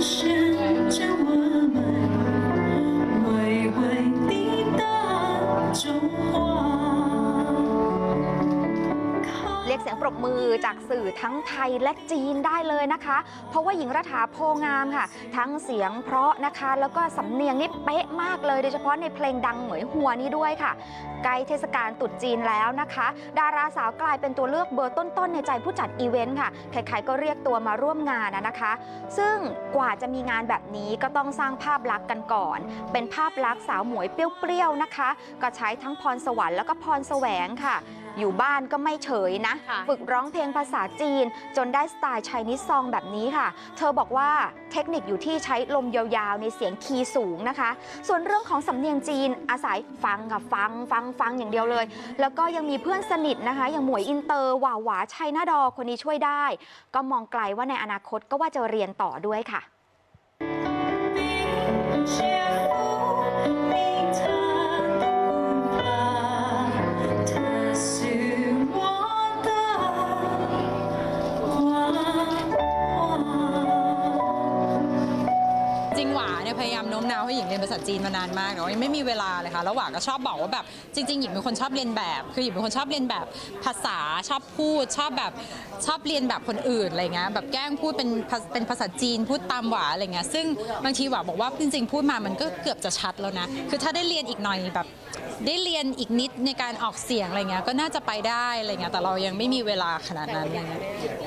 是 มือจากสื่อทั้งไทยและจีนได้เลยนะคะ เพราะว่าหญิงรัฐาโพงามค่ะ ทั้งเสียงเพราะนะคะ แล้วก็สำเนียงนี่เป๊ะมากเลย โดยเฉพาะในเพลงดังเหมยหัวนี้ด้วยค่ะ ใกล้เทศกาลตรุษจีนแล้วนะคะ ดาราสาวกลายเป็นตัวเลือกเบอร์ต้นๆ ในใจผู้จัดอีเวนต์ค่ะใครๆก็เรียกตัวมาร่วมงานนะนะคะ ซึ่งกว่าจะมีงานแบบนี้ก็ต้องสร้างภาพลักษณ์กันก่อน เป็นภาพลักษณ์สาวหมวยเปรี้ยวๆนะคะ ก็ใช้ทั้งพรสวรรค์แล้วก็พรแสวงค่ะ อยู่บ้านก็ไม่เฉยนะค่ะฝึกร้องเพลงภาษาจีน จนได้สไตล์ไชนีสซองแบบนี้ค่ะ เธอบอกว่าเทคนิคอยู่ที่ใช้ลมยาวๆ ในเสียงคีย์สูงนะคะ ส่วนเรื่องของสำเนียงจีนอาศัยฟังค่ะฟังฟังฟังอย่างเดียวเลย แล้วก็ยังมีเพื่อนสนิทนะคะ อย่างหมวยอินเตอร์หว่าหวาชัยนาดอคนนี้ช่วยได้ ก็มองไกลว่าในอนาคตก็ว่าจะเรียนต่อด้วยค่ะ ริงหวาเนี่ยพยายามโน้มน้าวให้หญิงเรียนภาษาจีนมานานมากแต่ว่ายังไม่มีเวลาเลยค่ะแล้วหวาก็ชอบบอกว่าแบบจริงๆหญิงเป็นคนชอบเรียนแบบ คือหญิงเป็นคนชอบเรียนแบบภาษาชอบพูดชอบแบบชอบเรียนแบบคนอื่นอะไรเงี้ยแบบแกล้งพูดเป็นเป็นภาษาจีนพูดตามหวาอะไรเงี้ยซึ่งบางทีหวาบอกว่าจริงๆ พูดมามันก็เกือบจะชัดแล้วนะคือถ้าได้เรียนอีกหน่อยแบบได้เรียนอีกนิดในการออกเสียงอะไรเงี้ยก็น่าจะไปได้อะไรเงี้ยแต่เรายังไม่มีเวลาขนาดนั้น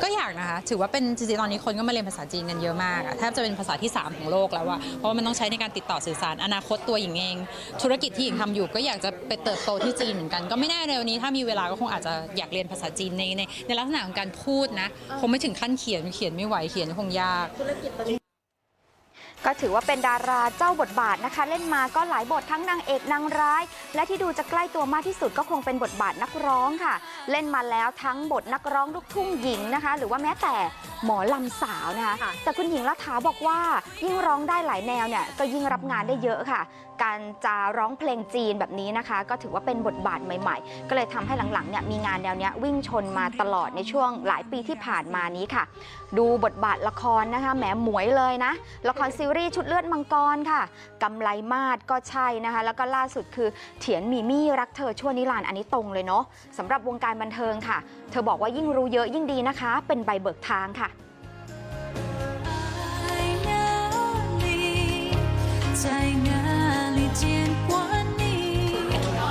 ก็อยากนะคะ ถือว่าเป็นจริงๆตอนนี้คนก็มาเรียนภาษาจีนกันเยอะมากอะแทบจะเป็นภาษาที่ 3 ของโลกแล้วอะเพราะว่ามันต้องใช้ในการติดต่อสื่อสาร อนาคตตัวหญิงเอง ธุรกิจที่หญิงทำอยู่ ก็อยากจะไปเติบโตที่จีนเหมือนกัน ก็ไม่แน่เร็วนี้ ถ้ามีเวลาก็คงอาจจะอยากเรียนภาษาจีนในในในลักษณะของการพูดนะคงไม่ถึงขั้นเขียนเขียนไม่ไหวเขียนคงยากก็ถือว่าเป็นดาราเจ้าบทบาทนะคะ เล่นมาก็หลายบททั้งนางเอกนางร้าย และที่ดูจะใกล้ตัวมากที่สุดก็คงเป็นบทบาทนักร้องค่ะ เล่นมาแล้วทั้งบทนักร้องลูกทุ่งหญิงนะคะ หรือว่าแม้แต่ หมอลำสาวนะคะค่ะแต่คุณหญิงรัฐาบอกว่ายิ่งร้องได้หลายแนวเนี่ยก็ยิ่งรับงานได้เยอะค่ะ การจะร้องเพลงจีนแบบนี้นะคะ ก็ถือว่าเป็นบทบาทใหม่ๆ ก็เลยทำให้หลังๆเนี่ยมีงานแนวเนี้ยวิ่งชนมาตลอดในช่วงหลายปีที่ผ่านมานี้ค่ะ ดูบทบาทละครนะคะแหมหมวยเลยนะ ละครซีรีส์ชุดเลือดมังกรค่ะกำไลมาดก็ใช่นะคะ แล้วก็ล่าสุดคือเถียนมีมี่รักเธอชั่วนิรันดร์อันนี้ตรงเลยเนาะสำหรับวงการบันเทิงค่ะ เธอบอกว่ายิ่งรู้เยอะยิ่งดีนะคะ เป็นใบเบิกทางค่ะ sang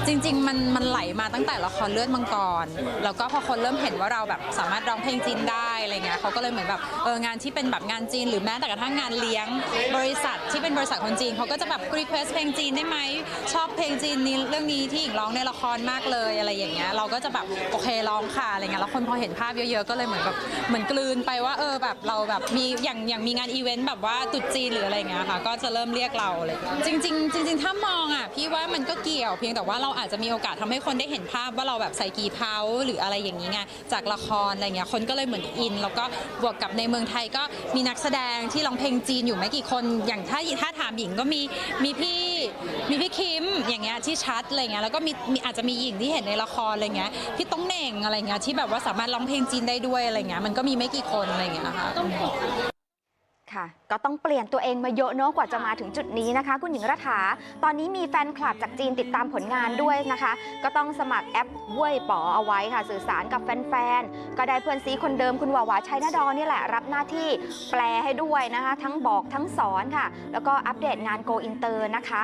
จริง ๆ มันมันไหลมาตั้งแต่ละครเลือดมังกร แล้วก็พอคนเริ่มเห็นว่าเราแบบสามารถร้องเพลงจีนได้อะไรเงี้ยเขาก็เลยเหมือนแบบเอองานที่เป็นแบบงานจีน หรือแม้แต่กระทั่งงานเลี้ยง บริษัทที่เป็นบริษัทคนจีนเขาก็จะแบบรีเควสเพลงจีนได้ไหมชอบเพลงจีนนี้เรื่องนี้ที่หญิงร้องในละครมากเลยอะไรอย่างเงี้ยเราก็จะแบบโอเคร้องค่ะอะไรเงี้ยแล้วคนพอเห็นภาพเยอะๆก็เลยเหมือนแบบเหมือนกลืนไปว่าเออแบบเราแบบมีอย่างอย่างมีงานอีเวนต์แบบว่าตรุษจีนหรืออะไรเงี้ยค่ะก็จะเริ่มเรียกเราเลยจริง ๆ จริง ๆ ถ้ามองอะพี่ว่ามันก็เกี่ยวเพียงแต่ว่าเราอาจจะมีโอกาสทำให้คนได้เห็นภาพว่าเราแบบใส่กี่เท้าหรืออะไรอย่างนี้ไงจากละครอะไรเงี้ยคนก็เลยเหมือนอิน แล้วก็บวกกับในเมืองไทยก็มีนักแสดงที่ร้องเพลงจีนอยู่ไม่กี่คน อย่างถ้าถ้าถามหญิงก็มีมีพี่มีพี่คิมอย่างเงี้ยที่ชัดอะไรเงี้ยแล้วก็มีมีอาจจะมีหญิงที่เห็นในละครอะไรเงี้ยพี่ต้องเหน่งอะไรเงี้ยที่แบบว่าสามารถร้องเพลงจีนได้ด้วยอะไรเงี้ยมันก็มีไม่กี่คนอะไรเงี้ยนะคะ ค่ะ ก็ต้องเปลี่ยนตัวเองมาเยอะเนอะกว่าจะมาถึงจุดนี้นะคะ คุณหญิงรัฐา ตอนนี้มีแฟนคลับจากจีนติดตามผลงานด้วยนะคะ ก็ต้องสมัครแอปเว่ยป๋อเอาไว้ค่ะ สื่อสารกับแฟนๆ ก็ได้เพื่อนซีคนเดิมคุณวาวาชัยนาดอนนี่แหละรับหน้าที่แปลให้ด้วยนะคะ ทั้งบอกทั้งสอนค่ะ แล้วก็อัปเดตงานโกอินเตอร์นะคะ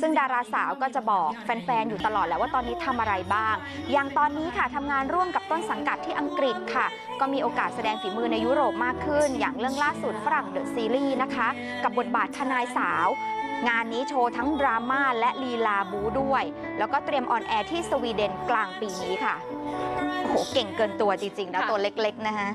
ซึ่งดาราสาวก็จะบอกแฟนๆ อยู่ตลอดแหละว่าตอนนี้ทำอะไรบ้าง อย่างตอนนี้ค่ะทำงานร่วมกับต้นสังกัดที่อังกฤษค่ะ ก็มีโอกาสแสดงฝีมือในยุโรปมากขึ้น อย่างเรื่องล่าสุดฝรั่งเดอะซีรีส์นะคะ กับบทบาทชนายสาว งานนี้โชว์ทั้งดราม่าและลีลาบูด้วย แล้วก็เตรียมออนแอร์ที่สวีเดนกลางปีนี้ค่ะโหเก่งเกินตัวจริงๆนะตัวเล็กๆ นะฮะ